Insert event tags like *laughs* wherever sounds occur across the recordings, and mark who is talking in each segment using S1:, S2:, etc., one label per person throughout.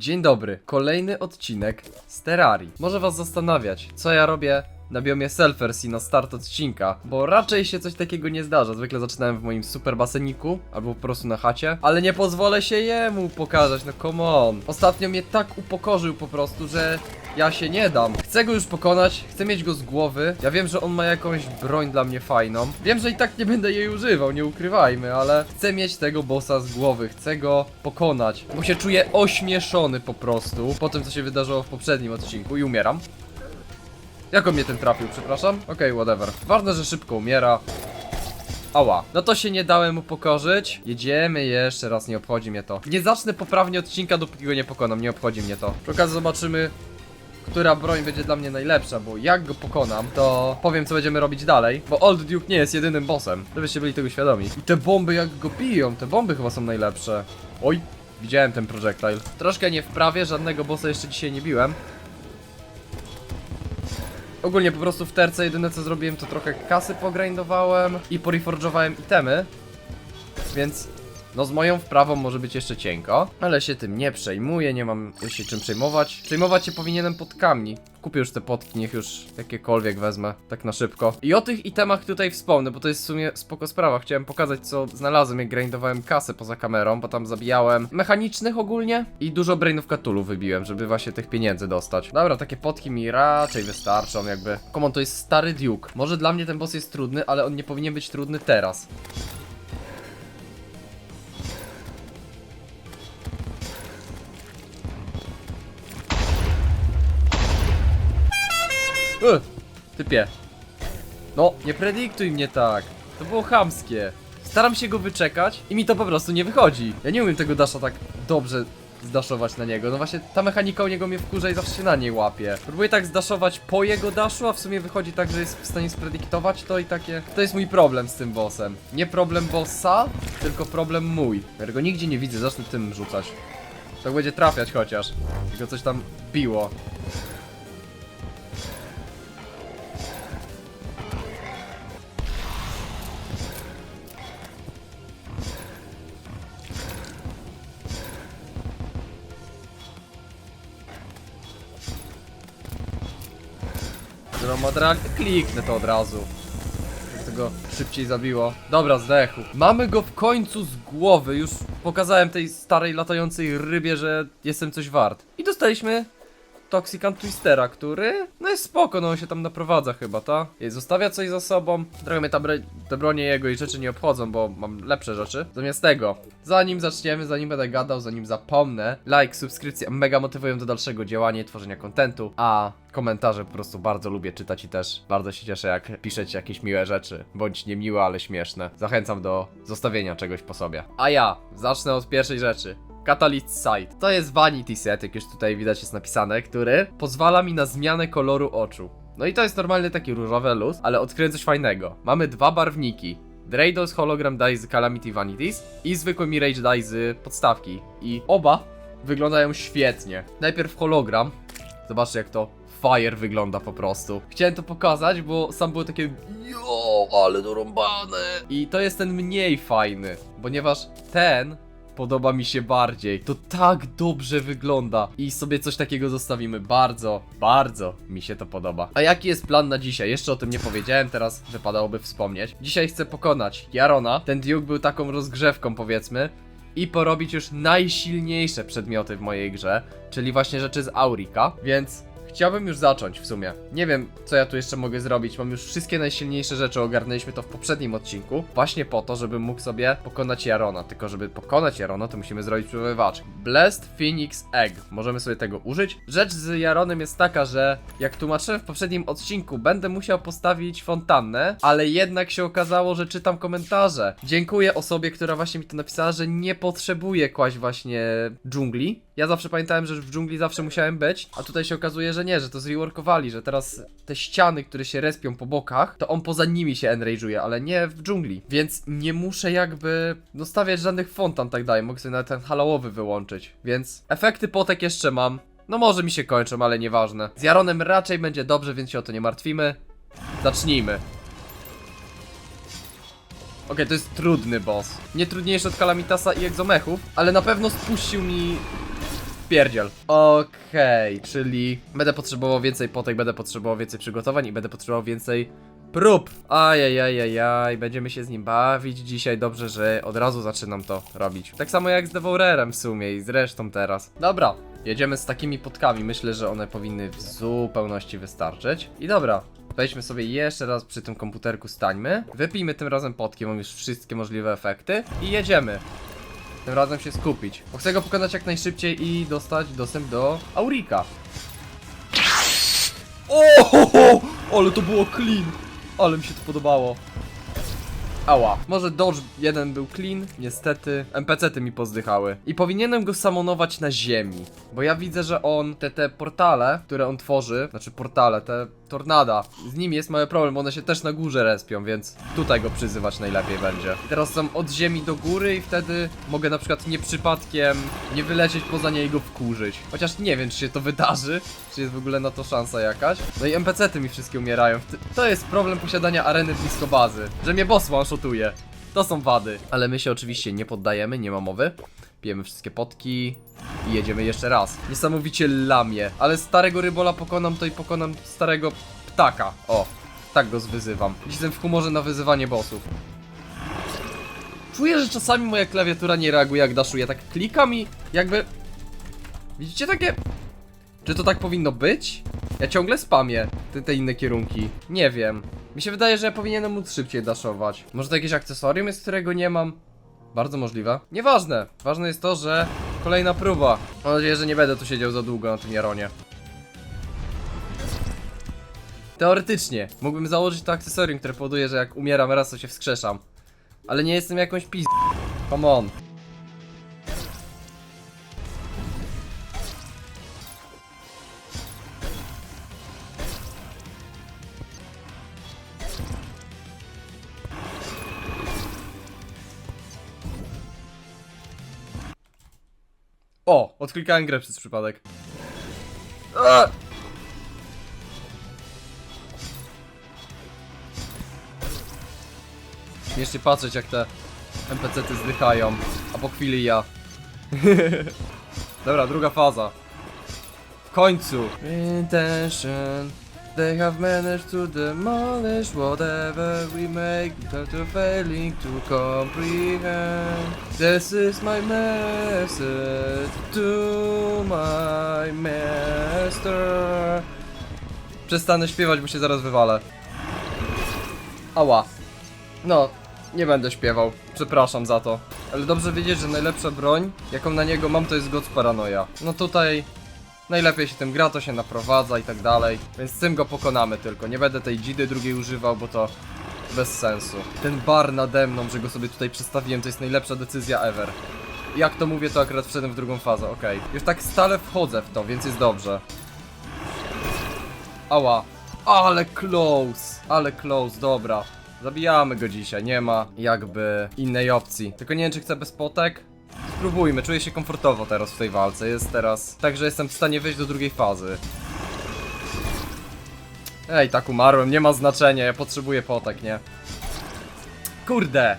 S1: Dzień dobry, kolejny odcinek z Terrarii. Może was zastanawiać, co ja robię na biomie Selfers i na start odcinka, bo raczej się coś takiego nie zdarza. Zwykle zaczynałem w moim super baseniku, albo po prostu na chacie, ale nie pozwolę się jemu pokazać, no come on. Ostatnio mnie tak upokorzył po prostu, że ja się nie dam. Chcę go już pokonać, chcę mieć go z głowy. Ja wiem, że on ma jakąś broń dla mnie fajną. Wiem, że i tak nie będę jej używał, nie ukrywajmy, ale chcę mieć tego bossa z głowy, chcę go pokonać, bo się czuję ośmieszony po prostu po tym, co się wydarzyło w poprzednim odcinku i umieram. Jak on mnie ten trafił, przepraszam? Okej, whatever. Ważne, że szybko umiera. Ała. No to się nie dałem upokorzyć. Jedziemy jeszcze raz, nie obchodzi mnie to. Nie zacznę poprawnie odcinka, dopóki go nie pokonam, nie obchodzi mnie to. Przy okazji zobaczymy, która broń będzie dla mnie najlepsza, bo jak go pokonam, to powiem co będziemy robić dalej, bo Old Duke nie jest jedynym bossem, żebyście byli tego świadomi. I te bomby jak go biją, te bomby chyba są najlepsze. Oj, widziałem ten projectile. Troszkę nie wprawię, żadnego bossa jeszcze dzisiaj nie biłem. Ogólnie po prostu w terce jedyne co zrobiłem to trochę kasy pogrindowałem i poreforge'owałem itemy, więc no z moją wprawą może być jeszcze cienko, ale się tym nie przejmuję, nie mam się czym przejmować. Przejmować się powinienem podkami. Kupię już te potki, niech już jakiekolwiek wezmę, tak na szybko. I o tych itemach tutaj wspomnę, bo to jest w sumie spoko sprawa. Chciałem pokazać co znalazłem, jak grindowałem kasę poza kamerą, bo tam zabijałem mechanicznych ogólnie i dużo brainów Cthulhu wybiłem, żeby właśnie tych pieniędzy dostać. Dobra, takie potki mi raczej wystarczą jakby. Komon, to jest stary Duke. Może dla mnie ten boss jest trudny, ale on nie powinien być trudny teraz. Ugh, typie. No, nie predyktuj mnie tak. To było chamskie. Staram się go wyczekać i mi to po prostu nie wychodzi. Ja nie umiem tego dasza tak dobrze zdaszować na niego. No właśnie ta mechanika u niego mnie wkurza i zawsze się na niej łapie. Próbuję tak zdaszować po jego daszu, a w sumie wychodzi tak, że jest w stanie spredyktować to i takie... To jest mój problem z tym bossem. Nie problem bossa, tylko problem mój. Ja go nigdzie nie widzę, zacznę tym rzucać. Tak będzie trafiać chociaż. Tylko coś tam biło. No materialnie kliknę to od razu. Żeby Tego szybciej zabiło. Dobra, zdechł. Mamy go w końcu z głowy. Już pokazałem tej starej latającej rybie, że jestem coś wart. I dostaliśmy Toxicant Twistera, który no jest spoko, no on się tam naprowadza chyba, ta? Zostawia coś za sobą. Trochę mnie ta bre- te bronie jego i rzeczy nie obchodzą, bo mam lepsze rzeczy. Zamiast tego, zanim zaczniemy, zanim będę gadał, zanim zapomnę, like, subskrypcja mega motywują do dalszego działania i tworzenia kontentu, a komentarze po prostu bardzo lubię czytać i też bardzo się cieszę, jak piszecie jakieś miłe rzeczy, bądź nie miłe, ale śmieszne. Zachęcam do zostawienia czegoś po sobie. A ja zacznę od pierwszej rzeczy. Catalyst Sight. To jest Vanity Set, jak już tutaj widać jest napisane, który pozwala mi na zmianę koloru oczu. No i to jest normalny taki różowy luz, ale odkryłem coś fajnego. Mamy dwa barwniki. Dreydos Hologram Dye Calamity Vanities i zwykły Mirage Dye podstawki. I oba wyglądają świetnie. Najpierw hologram. Zobaczcie jak to fire wygląda po prostu. Chciałem to pokazać, bo sam było takie jo, ale dorąbane. I to jest ten mniej fajny, ponieważ ten podoba mi się bardziej. To tak dobrze wygląda. I sobie coś takiego zostawimy. Bardzo, bardzo mi się to podoba. A jaki jest plan na dzisiaj? Jeszcze o tym nie powiedziałem, teraz wypadałoby wspomnieć. Dzisiaj chcę pokonać Jarona. Ten Duke był taką rozgrzewką, powiedzmy. I porobić już najsilniejsze przedmioty w mojej grze, czyli właśnie rzeczy z Aurika, więc Chciałbym już zacząć w sumie. Nie wiem, co ja tu jeszcze mogę zrobić. Mam już wszystkie najsilniejsze rzeczy, ogarnęliśmy to w poprzednim odcinku. Właśnie po to, żebym mógł sobie pokonać Jarona. Tylko, żeby pokonać Jarona, to musimy zrobić przybywacz. Blessed Phoenix Egg. Możemy sobie tego użyć. Rzecz z Jaronem jest taka, że jak tłumaczyłem w poprzednim odcinku, będę musiał postawić fontannę, ale jednak się okazało, że czytam komentarze. Dziękuję osobie, która właśnie mi to napisała, że nie potrzebuje kłaść właśnie dżungli. Ja zawsze pamiętałem, że w dżungli zawsze musiałem być, a tutaj się okazuje, że nie, że to zreworkowali, że teraz te ściany, które się respią po bokach, to on poza nimi się enrage'uje, ale nie w dżungli. Więc nie muszę jakby dostawiać żadnych fontan tak dalej, mogę sobie nawet ten halowy wyłączyć. Więc efekty potek jeszcze mam. No może mi się kończą, ale nieważne. Z Jaronem raczej będzie dobrze, więc się o to nie martwimy. Zacznijmy. Okej, to jest trudny boss. Nie trudniejszy od Kalamitasa i Egzomechów, ale na pewno spuścił mi Wpierdziel. Okej, czyli będę potrzebował więcej potek, będę potrzebował więcej przygotowań i będę potrzebował więcej prób. Ajajajajaj, będziemy się z nim bawić dzisiaj. Dobrze, że od razu zaczynam to robić. Tak samo jak z Devourerem w sumie i z resztą teraz. Dobra, jedziemy z takimi potkami. Myślę, że one powinny w zupełności wystarczyć. I dobra, Wejdźmy sobie jeszcze raz przy tym komputerku, stańmy. Wypijmy tym razem potki, mam już wszystkie możliwe efekty. I jedziemy. Tym razem się skupić. Bo chcę go pokonać jak najszybciej i dostać dostęp do Aurika. O, ho, ho, ale to było clean. Ale mi się to podobało. Ała. Może Dodge jeden był clean, niestety NPC-ty mi pozdychały. I powinienem go samonować na ziemi. Bo ja widzę, że on, te, te portale, które on tworzy, znaczy portale, te tornada, z nimi jest mały problem, bo one się też na górze respią, więc tutaj go przyzywać najlepiej będzie. I teraz są od ziemi do góry i wtedy mogę na przykład nie przypadkiem nie wylecieć poza nie i go wkurzyć. Chociaż nie wiem, czy się to wydarzy, czy jest w ogóle na to szansa jakaś. No i NPC-ty mi wszystkie umierają. To jest problem posiadania areny blisko bazy, że mnie boss one-shotuje. To są wady. Ale my się oczywiście nie poddajemy, nie ma mowy. Pijemy wszystkie potki i jedziemy jeszcze raz. Niesamowicie lamie, ale starego rybola pokonam, to i pokonam starego ptaka. O, tak go zwyzywam. Jestem w humorze na wyzywanie bossów. Czuję, że czasami moja klawiatura nie reaguje jak daszuje. Tak klikam i jakby... Widzicie takie... Czy to tak powinno być? Ja ciągle spamię te, te inne kierunki. Nie wiem. Mi się wydaje, że ja powinienem móc szybciej daszować. Może to jakieś akcesorium jest, którego nie mam? Bardzo możliwe. Nieważne. Ważne jest to, że kolejna próba. Mam nadzieję, że nie będę tu siedział za długo na tym Jaronie. Teoretycznie mógłbym założyć to akcesorium, które powoduje, że jak umieram raz, to się wskrzeszam. Ale nie jestem jakąś pis... Come on. O! Odklikałem grę przez przypadek. A! Patrzeć jak te NPC-ty zdychają, a po chwili ja. *laughs* Dobra, druga faza. W końcu. Intention. They have managed to demolish whatever we make without a failing to comprehend. This is my message to my master. Przestanę śpiewać, bo się zaraz wywalę. Ała. No, nie będę śpiewał. Przepraszam za to. Ale dobrze wiedzieć, że najlepsza broń, jaką na niego mam, to jest God Paranoia. No tutaj najlepiej się tym gra, to się naprowadza i tak dalej. Więc tym go pokonamy tylko. Nie będę tej dzidy drugiej używał, bo to bez sensu. Ten bar nade mną, że go sobie tutaj przestawiłem, to jest najlepsza decyzja ever. Jak to mówię, to akurat wszedłem w drugą fazę, okej. Już tak stale wchodzę w to, więc jest dobrze. Ała. Ale close, ale close, dobra. Zabijamy go dzisiaj, nie ma jakby innej opcji. Tylko nie wiem, czy chcę bez potek. Spróbujmy, czuję się komfortowo teraz w tej walce. Jest teraz tak, że jestem w stanie wejść do drugiej fazy. Ej, tak umarłem, nie ma znaczenia, ja potrzebuję potek, nie? Kurde!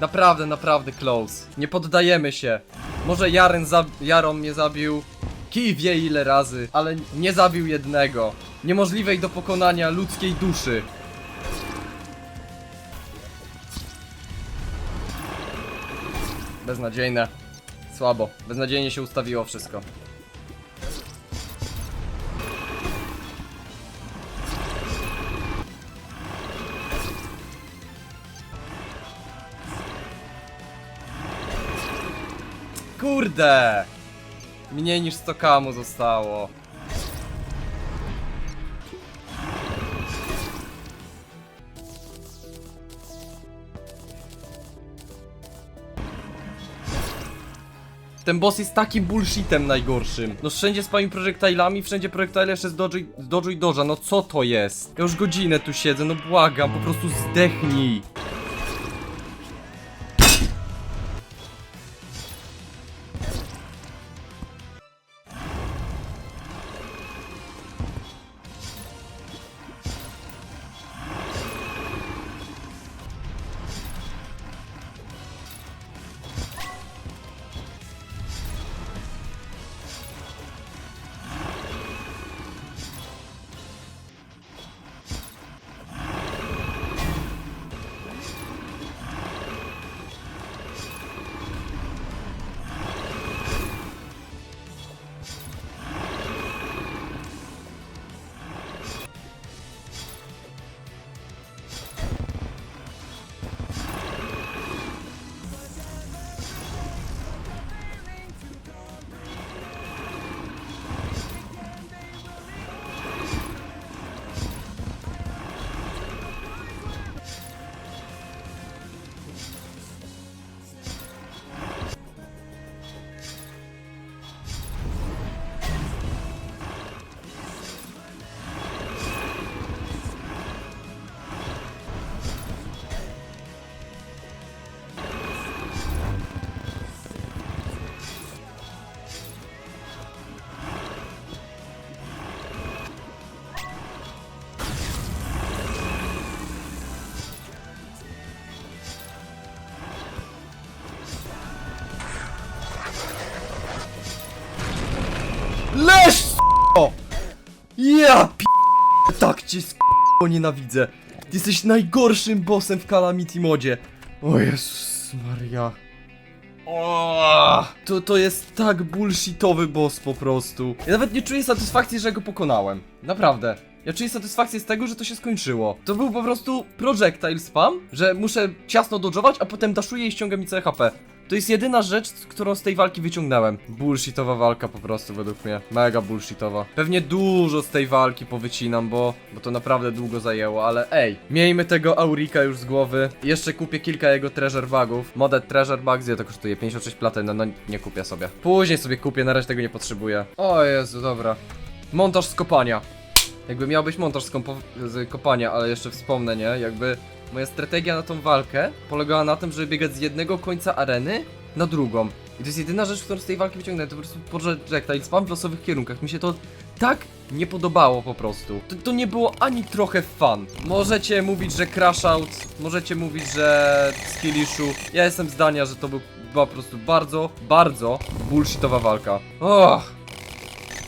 S1: Naprawdę, naprawdę close. Nie poddajemy się. Może Jaren Jaron mnie zabił kij wie ile razy, ale nie zabił jednego. Niemożliwej do pokonania ludzkiej duszy. Beznadziejne. Słabo. Beznadziejnie się ustawiło wszystko. Kurde! Mniej niż 100 kamu zostało. Ten boss jest takim bullshitem najgorszym. No wszędzie z moimi projektilami, wszędzie projektile jeszcze z dodżu, z i doża. No co to jest? Ja już godzinę tu siedzę, no błagam, po prostu zdechnij. Cię s***o nienawidzę. Ty jesteś najgorszym bossem w Calamity modzie. O Jezus Maria. To, to jest tak bullshitowy boss po prostu. Ja nawet nie czuję satysfakcji, że go pokonałem. Naprawdę. Ja czuję satysfakcję z tego, że to się skończyło. To był po prostu projectile spam, że muszę ciasno dodżować, a potem daszuję i ściąga mi całe HP. To jest jedyna rzecz, którą z tej walki wyciągnąłem. Bullshitowa walka po prostu według mnie. Mega bullshitowa. Pewnie dużo z tej walki powycinam, bo, bo to naprawdę długo zajęło, ale ej, miejmy tego Aurika już z głowy. Jeszcze kupię kilka jego treasure bugów. Modded treasure bugs, ile to kosztuje? 56 platyny, no nie kupię sobie. Później sobie kupię, na razie tego nie potrzebuję. O Jezu, dobra. Montaż z kopania. Jakby miał być montaż z, z kopania, ale jeszcze wspomnę, nie? Jakby moja strategia na tą walkę polegała na tym, żeby biegać z jednego końca areny na drugą. I to jest jedyna rzecz, którą z tej walki wyciągnąłem, to po prostu projectile spam w losowych kierunkach. Mi się to tak nie podobało po prostu. To, to nie było ani trochę fun. Możecie mówić, że crash out, możecie mówić, że skill issue. Ja jestem zdania, że to był, była po prostu bardzo, bardzo bullshitowa walka. Och.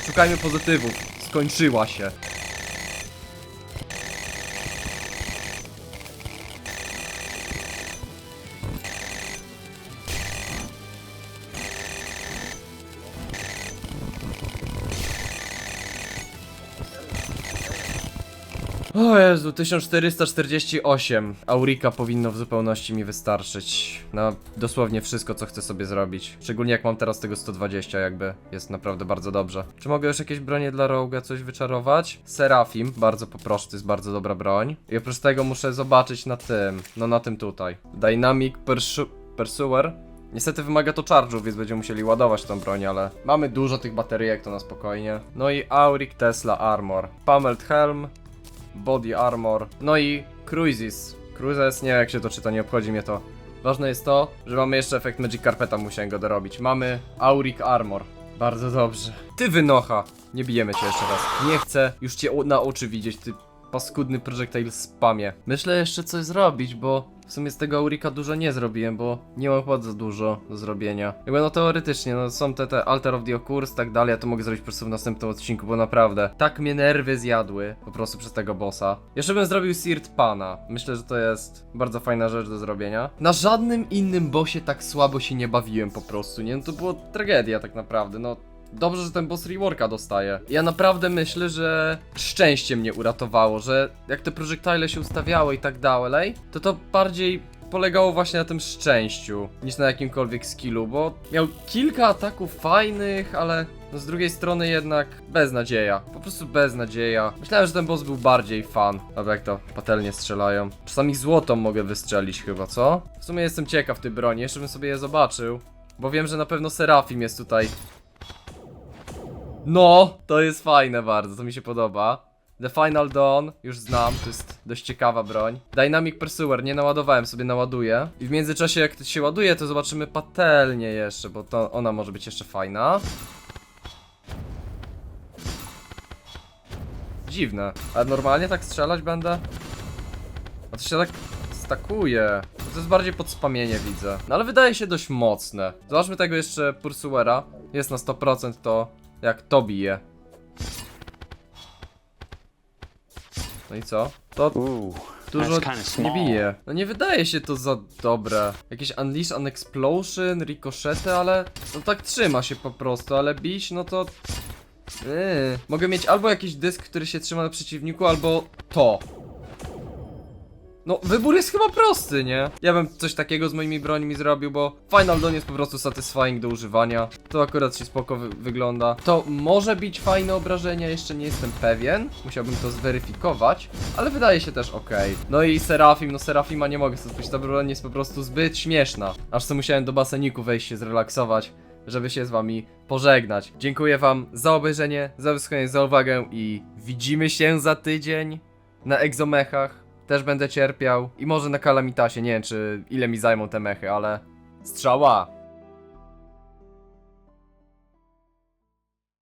S1: Szukajmy pozytywów. Skończyła się. O Jezu, 1448. Aurika powinno w zupełności mi wystarczyć. Na dosłownie wszystko, co chcę sobie zrobić. Szczególnie jak mam teraz tego 120, jakby. Jest naprawdę bardzo dobrze. Czy mogę już jakieś bronie dla Rogue'a coś wyczarować? Serafim, bardzo poproszę, to jest bardzo dobra broń. I oprócz tego muszę zobaczyć na tym, no na tym tutaj. Dynamic Persu Pursuer. Niestety wymaga to charge'ów, więc będziemy musieli ładować tą broń, ale mamy dużo tych bateryjek, to na spokojnie. No i Auric Tesla Armor. Pummeled Helm, Body Armor, no i Cruises. Cruises, nie jak się to czyta, nie obchodzi mnie to. Ważne jest to, że mamy jeszcze efekt Magic Carpeta, musiałem go dorobić. Mamy Auric Armor. Bardzo dobrze. Ty wynocha! Nie bijemy cię jeszcze raz. Nie chcę już cię na oczy widzieć, ty paskudny projectile spamie. Myślę jeszcze coś zrobić, bo w sumie z tego Aurika dużo nie zrobiłem, bo nie mam chyba za dużo do zrobienia. Jakby no teoretycznie, no są te, te Alter of the Occurs, tak dalej, ja to mogę zrobić po prostu w następnym odcinku, bo naprawdę tak mnie nerwy zjadły po prostu przez tego bossa. Jeszcze bym zrobił Seared Pana. Myślę, że to jest bardzo fajna rzecz do zrobienia. Na żadnym innym bossie tak słabo się nie bawiłem po prostu, nie? No to było tragedia tak naprawdę, no Dobrze, że ten boss reworka dostaje. Ja naprawdę myślę, że szczęście mnie uratowało, że jak te projektile się ustawiały i tak dalej, to to bardziej polegało właśnie na tym szczęściu niż na jakimkolwiek skillu, bo miał kilka ataków fajnych, ale no z drugiej strony jednak beznadzieja. Po prostu beznadzieja. Myślałem, że ten boss był bardziej fan. Dobra, jak to patelnie strzelają. Czasami złotą mogę wystrzelić chyba, co? W sumie jestem ciekaw tej broni, jeszcze bym sobie je zobaczył. Bo wiem, że na pewno Serafim jest tutaj no, to jest fajne bardzo, to mi się podoba. The Final Dawn, już znam, to jest dość ciekawa broń. Dynamic Pursuer, nie naładowałem, sobie naładuję. I w międzyczasie jak to się ładuje, to zobaczymy patelnię jeszcze, bo to ona może być jeszcze fajna. Dziwne, ale normalnie tak strzelać będę? A to się tak stakuje. To jest bardziej podspamienie widzę. No ale wydaje się dość mocne. Zobaczmy tego jeszcze Pursuera. Jest na 100% to jak to bije. No i co? To dużo nie bije. No nie wydaje się to za dobre. Jakieś Unleash on Explosion, Ricochety, ale no tak trzyma się po prostu, ale bić no to... Yy. Mogę mieć albo jakiś dysk, który się trzyma na przeciwniku, albo to. No, wybór jest chyba prosty, nie? Ja bym coś takiego z moimi brońmi zrobił, bo Final Dawn jest po prostu satisfying do używania. To akurat się spoko wy wygląda. To może być fajne obrażenia, jeszcze nie jestem pewien. Musiałbym to zweryfikować, ale wydaje się też ok. No i Serafim, no Serafima nie mogę sobie ta broń jest po prostu zbyt śmieszna. Aż co musiałem do baseniku wejść się zrelaksować żeby się z wami pożegnać. Dziękuję wam za obejrzenie, za wysłuchanie, za uwagę i widzimy się za tydzień na egzomechach. Też będę cierpiał i może na kalamitasie, nie wiem czy ile mi zajmą te mechy, ale strzała!